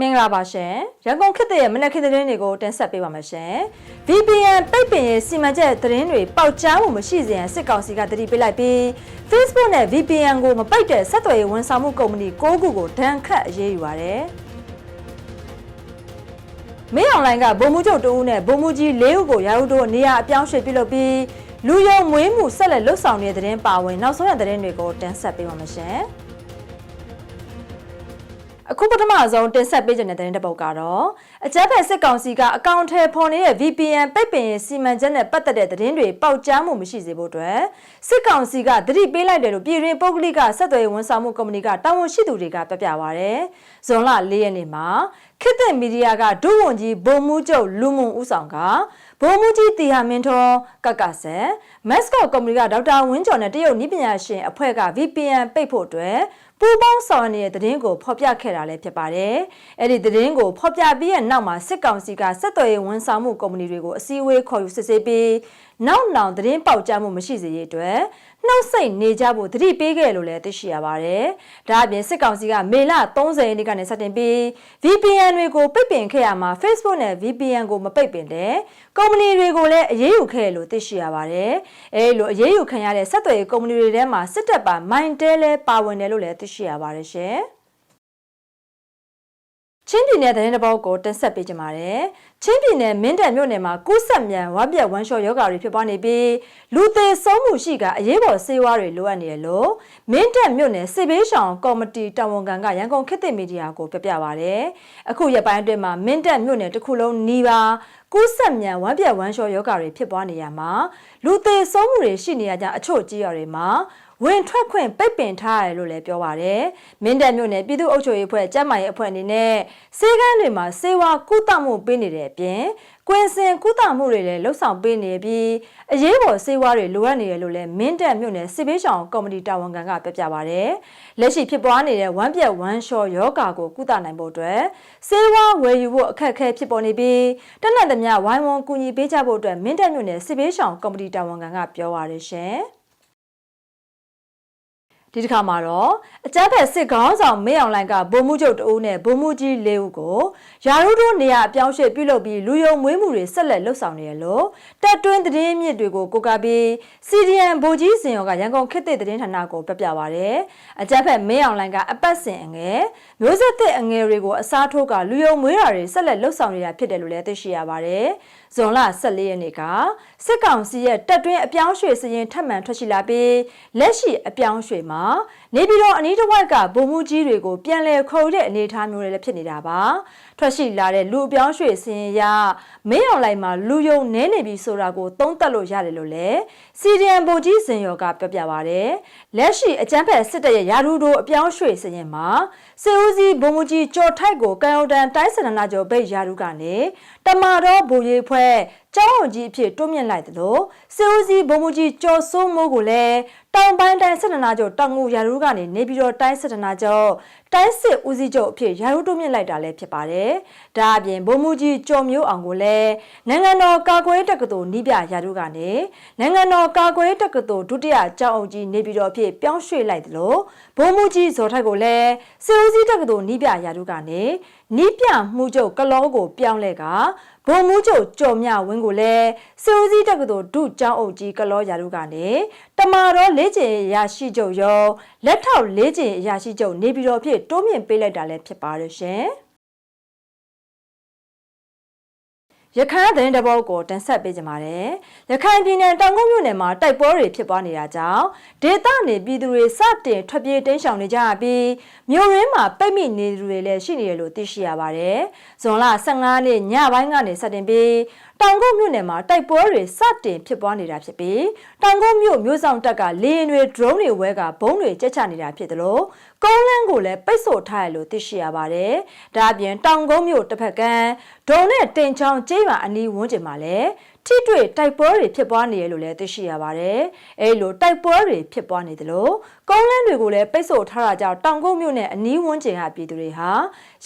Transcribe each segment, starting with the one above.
မင်္ဂလာပါရှင်ရန်ကုန်ခေတ်သစ်ရဲ့မနက်ခင်းသတင်းတွေကိုတင်ဆက်ပေးပါမယ်ရှင် VPN ပိတ်ပင်ရေးစီမံချက်သတင်းတွေပေါက်ကြားမှုမရှိစေရန်စစ်ကောင်စီကတတိပေးလိုက်ပြီး Facebook နဲ့ VPN ကိုမပိတ်တဲ့ဆက်သွယ်ရေးဝန်ဆောင်မှုကုမ္ပဏီ6ခုကိုဒဏ်ခတ်အရေးယူပါတယ်မင်းအွန်လိုင်းကဗိုလ်မှူးချုပ်တဦးနဲ့ဗိုလ်မှူးကြီး၄ဦးကိုရာဟုတို့နေရာအပြောင်းရွှေ့ပြုလုပ်ပြီးလူယုံမွေးမှုဆက်လက်လှုပ်ဆောင်နေတဲ့သတင်းပါဝင်နောက်ဆုံးရသတင်းတွေကိုတင်ဆက်ပေးပါမယ်ရှင်။ အခုပထမဆုံးတင်ဆက်ပေးခြင်းတဲ့သတင်းတစ်ပုဒ်ကတော့အကြမ်းဖက်စစ်ကောင်စီကအကောင့်ထဲပေါ်နေတဲ့ VPN ပိတ်ပင်ရေးစီမံချက်နဲ့ပတ်သက်တဲ့သတင်းတွေပေါက်ကြားမှုမရှိစေဖို့အတွက်စစ်ကောင်စီကသတိပေးလိုက်တယ်လို့ပြည်တွင်းပုဂ္ဂလိကဆက်သွယ်ရေးဝန်ဆောင်မှုကုမ္ပဏီကတာဝန်ရှိသူတွေကပြပြပါရတယ်။ဇွန်လ၄ရက်နေ့မှာခေတ်သစ်မီဒီယာကဒုဝန်ကြီးဘုံမှုချုပ်လူမုံဦးဆောင်ကဘုံမှုကြီးတီဟာမင်းထွန်းကကဆန်မက်စကော့ကုမ္ပဏီကဒေါက်တာဝင်းကျော်နဲ့တရုတ်နည်းပညာရှင်အဖွဲ့က VPN ပိတ်ဖို့အတွက် ပူပေါင်းဆောင်နေတဲ့သတင်းကိုဖော်ပြခဲ့တာလည်းဖြစ်ပါတယ်။အဲ့ဒီသတင်းကိုဖော်ပြပြီးရဲ့နောက်မှာစစ်ကောင်စီကဆက်သွယ်ရေးဝန်ဆောင်မှုကုမ္ပဏီတွေကိုအစည်းအဝေးခေါ်ယူစစ်ဆေးပြီးနောက်နောင်သတင်းပေါက်ကြားမှုမရှိစေရေးအတွက် နှုတ်ဆက်နေကြဖို့သတိပေးခဲ့လို့လည်းသိရှိရပါတယ်။ဒါအပြင်စစ်ကောင်စီကမေလ30ရက်နေ့ကနေစတင်ပြီး VPN တွေကိုပိတ်ပင်ခဲ့ရမှာ Facebook နဲ့ VPN ကိုမပိတ်ပင်တဲ့ကုမ္ပဏီတွေကိုလည်းအရေးယူခဲ့လို့သိရှိရပါတယ်။အဲဒီလိုအရေးယူခံရတဲ့ဆက်သွယ်ရေးကုမ္ပဏီတွေထဲမှာစစ်တပ်ပါမိုင်းတဲလဲပါဝင်တယ်လို့လည်းသိရှိရပါတယ်ရှင်။ ချင်းပြည်နယ်သတင်းတစ်ပုဒ်ကိုတင်ဆက်ပေးကြပါမယ်။ချင်းပြည်နယ်မင်းတပ်မြို့နယ်မှာကူးဆက်မြန်ဝါပြက်ဝမ်းလျှော်ယောဂါတွေဖြစ်ပွားနေပြီးလူသေးဆုံးမှုရှိကအရေးပေါ်ဆေးဝါးတွေလိုအပ်နေတယ်လို့မင်းတပ်မြို့နယ်စစ်ဘေးရှောင်ကော်မတီတာဝန်ခံကရန်ကုန်ခေတ်သစ်မီဒီယာကိုပြပြပါဗျ။အခုရက်ပိုင်းအတွင်းမှာမင်းတပ်မြို့နယ်တစ်ခုလုံးနီးပါးကူးဆက်မြန်ဝမ်းပြက်ဝမ်းလျှော်ယောဂါတွေဖြစ်ပွားနေရမှာလူသေးဆုံးမှုတွေရှိနေရကြအချို့ကြီးရတွေမှာ ဝင်ထွက်ခွင့်ပိတ်ပင်ထားရတယ်လို့လည်းပြောပါရယ်။မင်းတပ်မြို့နယ်ပြည်သူ့အုပ်ချုပ်ရေးအဖွဲ့ကျန်းမာရေးအဖွဲ့အနေနဲ့စေကန်းတွေမှာစေဝါကုသမှုပေးနေတဲ့အပြင်ကွင်းစင်ကုသမှုတွေလည်းလှုပ်ဆောင်ပေးနေပြီးအရေးပေါ်စေဝါတွေလိုအပ်နေတယ်လို့လည်းမင်းတပ်မြို့နယ်စစ်ပေးဆောင်ကော်မတီတာဝန်ခံကပြောပြပါရယ်။လက်ရှိဖြစ်ပွားနေတဲ့ဝမ်းပြက်ဝမ်းလျှော်ယောဂါကိုကုသနိုင်ဖို့အတွက်စေဝါဝယ်ယူဖို့အခက်အခဲဖြစ်ပေါ်နေပြီးတနက်သမျှဝိုင်းဝန်းကူညီပေးကြဖို့အတွက်မင်းတပ်မြို့နယ်စစ်ပေးဆောင်ကော်မတီတာဝန်ခံကပြောပါရယ်ရှင်။ ဒီတစ်ခါမှာတော့အကြမ်းဖက်စစ်ခေါင်းဆောင်မေအောင်လိုင်ကဗိုလ်မှူးချုပ်တဦးနဲ့ဗိုလ်မှူးကြီးလေးဦးကိုယာရုတို့နေရာအပြောင်းရွှေ့ပြုလုပ်ပြီးလူယုံမွေးမှုတွေဆက်လက်လှုပ်ဆောင်နေရလို့တက်တွင်းသတင်းမြစ်တွေကိုကိုကပြီး CDN ဗိုလ်ကြီးစင်ရောကရန်ကုန်ခေတ်သစ်သတင်းဌာနကိုပြပြပါရယ်အကြမ်းဖက်မေအောင်လိုင်ကအပတ်စဉ်အငယ်မျိုးဆက်သစ်အငယ်တွေကိုအစားထိုးကလူယုံမွေးတာတွေဆက်လက်လှုပ်ဆောင်နေတာဖြစ်တယ်လို့လည်းသိရှိရပါတယ် ဇွန်လ14ရက်နေ့ကစစ်ကောင်စီရဲ့တက်တွင်းအပြောင်းရွှေ့စရင်ထပ်မံထွက်ရှိလာပြီးလက်ရှိအပြောင်းရွှေ့မှာနေပြည်တော်အနီးတစ်ဝိုက်ကဗိုလ်မှူးကြီးတွေကိုပြန်လည်ခေါ်တဲ့အနေအထားမျိုးတွေလည်းဖြစ်နေတာပါထွက်ရှိလာတဲ့လူအပြောင်းရွှေ့စရင်ရမင်းအောင်လိုက်မှာလူယုံနဲနေပြီဆိုတာကိုသုံးသပ်လို့ရတယ်လို့လည်းစီဒီအမ်ဗိုလ်ကြီးစင်ရောကပြောပြပါဗျ။လက်ရှိအကြမ်းဖက်စစ်တပ်ရဲ့ယာရုတို့အပြောင်းရွှေ့စရင်မှာစေဦးစီးဗိုလ်မှူးကြီးကျော်ထိုက်ကိုကံအောင်တန်တိုင်းစနနာကျော်ဘိတ်ယာရုကနေတမာတော်ဗိုလ်ရေးဖွဲ့ ကျောင်းဝန်ကြီးအဖြစ်တွန်းမြင့်လိုက်သလိုစေဦးစီးဗိုလ်မှူးကြီးကျော်စိုးမိုးကိုလည်းတောင်ပိုင်းတိုင်းစစ်တနာချုပ်တောင်ငူရာထူးကနေနေပြည်တော်တိုင်းစစ်တနာချုပ်တိုင်းစစ်ဦးစီးချုပ်အဖြစ်ရာထူးတိုးမြင့်လိုက်တာလည်းဖြစ်ပါတယ်။ဒါအပြင်ဗိုလ်မှူးကြီးကျော်မျိုးအောင်ကိုလည်းနိုင်ငံတော်ကာကွယ်တက္ကသိုလ်နီးပြရာထူးကနေနိုင်ငံတော်ကာကွယ်တက္ကသိုလ်ဒုတိယကျောင်းအုပ်ကြီးနေပြည်တော်အဖြစ်ပြောင်းရွှေ့လိုက်သလိုဗိုလ်မှူးကြီးဇော်ထိုက်ကိုလည်းစစ်ဦးစီးတက္ကသိုလ်နီးပြရာထူးကနေ နီးပြမှုချုပ်ကလောကိုပြောင်းလဲကဗိုလ်မှူးချုပ်ကျော်မြဝင်းကိုလည်းစစ်ဦးစီးတက္ကသိုလ်ဒုကျောင်းအုပ်ကြီးကလောရာထူးကနေတမာတော်လေးကျင်ရရှိချုပ်ရောလက်ထောက်လေးကျင်ရရှိချုပ်နေပြည်တော်ဖြစ်တိုးမြင့်ပေးလိုက်တာလည်းဖြစ်ပါတယ်ရှင်။ ရခိုင်သတင်းတပုတ်ကိုတင်ဆက်ပေးကြပါမယ်။ရခိုင်ပြည်နယ်တောင်ကုန်းမြို့နယ်မှာတိုက်ပွဲတွေဖြစ်ပွားနေတာကြောင့်ဒေသနေပြည်သူတွေစတင်ထွက်ပြေးတိမ်းရှောင်နေကြပြီးမြို့ရင်းမှာပိတ်မိနေသူတွေလည်းရှိနေတယ်လို့သိရှိရပါတယ်။ဇွန်လ15ရက်ညပိုင်းကနေစတင်ပြီး တောင်ကုန်းမြို့နယ်မှာတိုက်ပွဲတွေစတင်ဖြစ်ပွားနေတာဖြစ်ပြီးတောင်ကုန်းမြို့မြို့ဆောင်တပ်ကလေရင်တွေ drone တွေဝဲကဘုံတွေကျက်ချနေတာဖြစ်တယ်လို့ကုန်းလန်းကိုလည်းပိတ်ဆို့ထားရလို့သိရှိရပါတယ်။ဒါအပြင်တောင်ကုန်းမြို့တစ်ဖက်ကဒုံနဲ့တင်ချောင်းကျေးရွာအနီးဝန်းကျင်မှာလည်း ထိတွေ့တိုက်ပွဲတွေဖြစ်ပွားနေရလို့လည်းသိရှိရပါတယ်။အဲဒီလိုတိုက်ပွဲတွေဖြစ်ပွားနေသလိုကုန်းလန်းတွေကိုလည်းပိတ်ဆို့ထားတာကြောင့်တောင်ကုန်းမြို့နယ်အနီးဝန်းကျင်ကပြည်သူတွေဟာ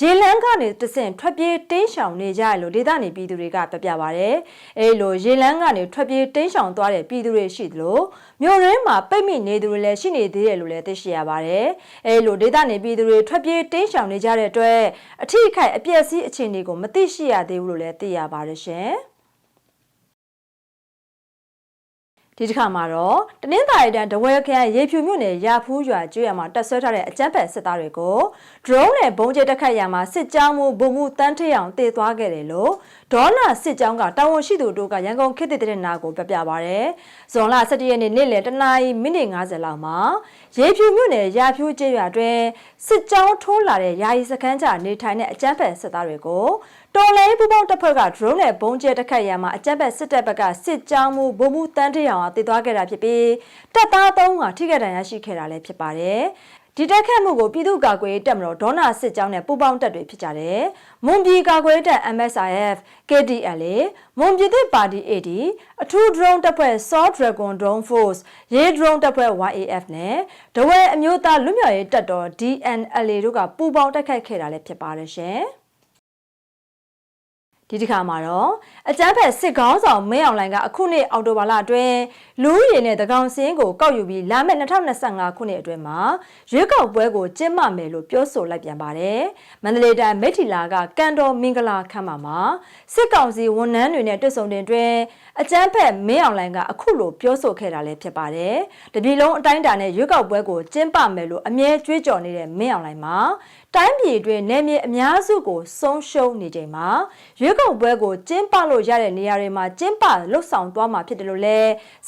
ရေလန်းကနေတဆင့်ထွက်ပြေးတင်းရှောင်နေကြရလို့ဒေသနေပြည်သူတွေကပြပြပါတယ်။အဲဒီလိုရေလန်းကနေထွက်ပြေးတင်းရှောင်သွားတဲ့ပြည်သူတွေရှိသလိုမြို့ရင်းမှာပိတ်မိနေသူတွေလည်းရှိနေသေးတယ်လို့လည်းသိရှိရပါတယ်။အဲဒီလိုဒေသနေပြည်သူတွေထွက်ပြေးတင်းရှောင်နေကြတဲ့အတွက်အထူးအခိုက်အပျက်စီးအခြေအနေကိုမသိရှိရသေးဘူးလို့လည်းသိရပါတယ်ရှင်။ ဒီတစ်ခါမှာတော့တနင်္သာရီတိုင်းဒဝဲခရိုင်ရေဖြူမြို့နယ်ရာဖူးရွာကျွေးရမှာတက်ဆွဲထားတဲ့အကြမ်းဖက်စစ်သားတွေကို drone နဲ့ဘုံကျဲတက်ခတ်ရမှာစစ်ကြောင်းမှုဗိုလ်မှုတန်းထအောင်တည်သွားခဲ့တယ်လို့ ဒေါနာစစ်ကြောင်းကတာဝန်ရှိသူတို့ကရန်ကုန်ခေတ်သစ်တဲ့နာကိုပြပြပါရယ်။ဇွန်လ17ရက်နေ့နေ့လယ်တနာရီမိနစ်50လောက်မှာရေဖြူမြို့နယ်ရာဖြူကျွေးရွာတွင်စစ်ကြောင်းထိုးလာတဲ့ယာယီစခန်းချနေထိုင်တဲ့အကြမ်းဖက်စစ်သားတွေကိုတော်လဲပူပေါင်းတပ်ဖွဲ့က drone နဲ့ဘုံကျဲတက်ခတ်ရမှာအကြမ်းဖက်စစ်တပ်ဘက်ကစစ်ကြောင်းမှုဗိုလ်မှုတန်းထအောင်တည်သွားခဲ့တာဖြစ်ပြီးတပ်သား၃ကထိခိုက်ဒဏ်ရာရှိခဲ့တာလည်းဖြစ်ပါတယ်။ ဒီတက်ခတ်မှုကိုပြည်သူ့ကာကွယ်ရေးတပ်မတော်ဒေါနာစစ်ကြောင်းနဲ့ပူးပေါင်းတပ်တွေဖြစ်ကြတယ်။မွန်ပြည်ကာကွယ်ရေးတပ် MSIF KDL မွန်ပြည်သစ်ပါတီ AD အထူး drone တပ်ဖွဲ့ Saw Dragon Drone Force ရေ drone တပ်ဖွဲ့ YAF နဲ့ဒဝဲအမျိုးသားလွတ်မြောက်ရေးတပ်တော် DNLA တို့ကပူးပေါင်းတိုက်ခိုက်ခဲ့တာလည်းဖြစ်ပါတယ်ရှင်။ ဒီတစ်ခါမှာတော့အကြမ်းဖက်စစ်ကောင်းဆောင်မင်းအောင်လှိုင်ကအခုနှစ်အောက်တိုဘာလအတွင်းလူဦးရေနဲ့တကောင်စင်းကိုကောက်ယူပြီးလာမယ့်2025ခုနှစ်အတွင်းမှာရွေးကောက်ပွဲကိုကျင်းပမယ်လို့ပြောဆိုလိုက်ပြန်ပါတယ်။မန္တလေးတိုင်းမိထီလာကကန်တော်မင်္ဂလာခမ်းမှာမှာစစ်ကောင်စီဝန်ထမ်းတွေနဲ့တွေ့ဆုံတင်တွင်အကြမ်းဖက်မင်းအောင်လှိုင်ကအခုလိုပြောဆိုခဲ့တာလည်းဖြစ်ပါတယ်။တပြည်လုံးအတိုင်းအတာနဲ့ရွေးကောက်ပွဲကိုကျင်းပမယ်လို့အမြဲကြွေးကြော်နေတဲ့မင်းအောင်လှိုင်မှာတိုင်းပြည်တွင်နယ်မြေအများစုကိုဆုံးရှုံးနေချိန်မှာရွေးကောက်ပွဲကိုကျင်းပလို့ရတဲ့နေရာတွေမှာကျင်းပလှုပ်ဆောင်သွားမှာဖြစ်တယ်လို့လဲ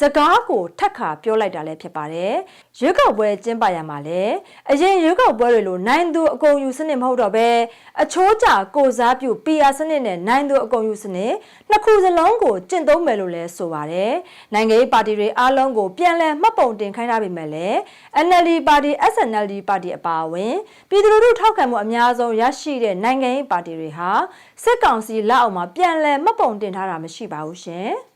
စကားကိုထက်ခါပြောလိုက်တာလည်းဖြစ်ပါတယ်။ရွေးကောက်ပွဲကျင်းပရမှာလဲအရင်ရွေးကောက်ပွဲတွေလိုနိုင်သူအကုန်ယူစနစ်မဟုတ်တော့ပဲအချိုးကျကိုစားပြု PR စနစ်နဲ့နိုင်သူအကုန်ယူစနစ်နှစ်ခုစလုံးကိုကျင့်သုံးမယ်လို့လဲဆိုပါတယ်။နိုင်ငံရေးပါတီတွေအားလုံးကိုပြန်လည်မှတ်ပုံတင်ခိုင်းထားပေမဲ့လည်း NLD ပါတီ SNLD ပါတီအပါအဝင်ပြည်သူလူထုထောက်ခံမှုအများဆုံးရရှိတဲ့နိုင်ငံရေးပါတီတွေဟာစစ်ကောင်စီလက်အောက်မှာပြန်လည်မှတ်ပုံတင်ထားတာမရှိပါဘူးရှင်။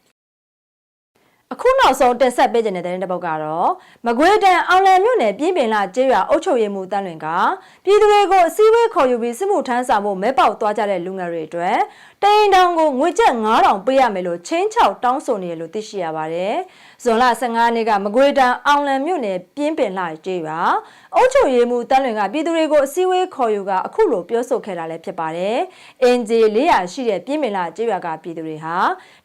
အခုနောက်ဆုံးတင်ဆက်ပေးခြင်းတဲ့တဲ့တစ်ပုတ်ကတော့မကွေးတန်အောင်လန်မြို့နယ်ပြည်ပင်လာကျေးရွာအုပ်ချုပ်ရေးမှူးတန်းလွင်ကပြည်သူတွေကိုအစည်းအဝေးခေါ်ယူပြီးစစ်မှုထမ်းဆောင်ဖို့မဲပေါက်သွားကြတဲ့လူငယ်တွေအတွက် တိန်တောင်ကိုငွေကျပ်9000ပေးရမယ်လို့ချင်းချောက်တောင်းဆိုနေတယ်လို့သိရှိရပါတယ်။ဇွန်လ15ရက်နေ့ကမကွေးတန်အောင်လန်မြို့နယ်ပြင်းပင်လာကျေးရွာအုပ်ချုပ်ရေးမှူးတန်းလွင်ကပြည်သူတွေကိုအစည်းအဝေးခေါ်ယူကအခုလိုပြောဆိုခဲ့တာလည်းဖြစ်ပါတယ်။အင်ဂျီ400ရှိတဲ့ပြင်းပင်လာကျေးရွာကပြည်သူတွေဟာ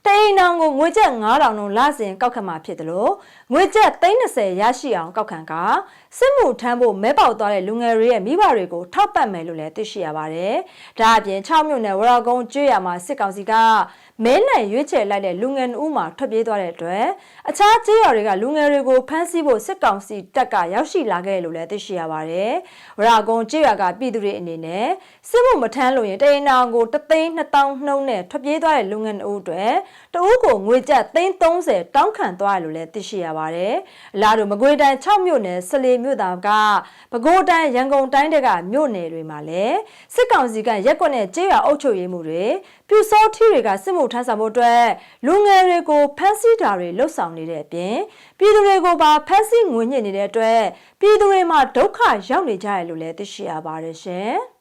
တိန်တောင်ကိုငွေကျပ်9000လုံးလစဉ်ကောက်ခံမှာဖြစ်တယ်လို့ငွေကျပ်330ရရှိအောင်ကောက်ခံကစစ်မှုထမ်းဖို့မဲပေါက်သွားတဲ့လူငယ်တွေရဲ့မိဘတွေကိုထောက်ပံ့မယ်လို့လည်းသိရှိရပါတယ်။ဒါအပြင်6မြို့နယ်ဝရကုန်းကျွော်မှာစစ်ကောင်စီကမဲနိုင်ရွေးချယ်လိုက်တဲ့လူငယ်နှုတ်မှထွက်ပြေးသွားတဲ့အတွက်အခြားကျေးရွာတွေကလူငယ်တွေကိုဖမ်းဆီးဖို့စစ်ကောင်စီတပ်ကရောက်ရှိလာခဲ့လို့လည်းသိရှိရပါတယ်။ဝရကုန်းကျေးရွာကပြည်သူတွေအနေနဲ့စစ်မှုမထမ်းလို့ရင်တရင်တောင်ကိုတသိန်း2000နှုန်းနဲ့ထွက်ပြေးသွားတဲ့လူငယ်နှုတ်အတွက်တဦးကိုငွေကျပ်330တောင်းခံသွားတယ်လို့လည်းသိရှိရပါတယ်။အလားတူမကွေးတိုင်း6မြို့နယ်ဆလေမြို့သားကပဲခူးတိုင်းရန်ကုန်တိုင်းတွေကမြို့နယ်တွေမှာလည်းစစ်ကောင်စီကရက်ကွက်နဲ့ကျေးရွာအုပ်ချုပ်ရေးမှုတွေပြူစောထီတွေကစစ်မှုထမ်းဆောင်ဖို့အတွက်လူငယ်တွေကိုဖမ်းဆီးတာတွေလှုပ်ဆောင်နေတဲ့အပြင်ပြည်သူတွေကိုပါဖမ်းဆီးငွေညှစ်နေတဲ့အတွက်ပြည်သူတွေမှာဒုက္ခရောက်နေကြရလို့လည်းသိရှိရပါတယ်ရှင်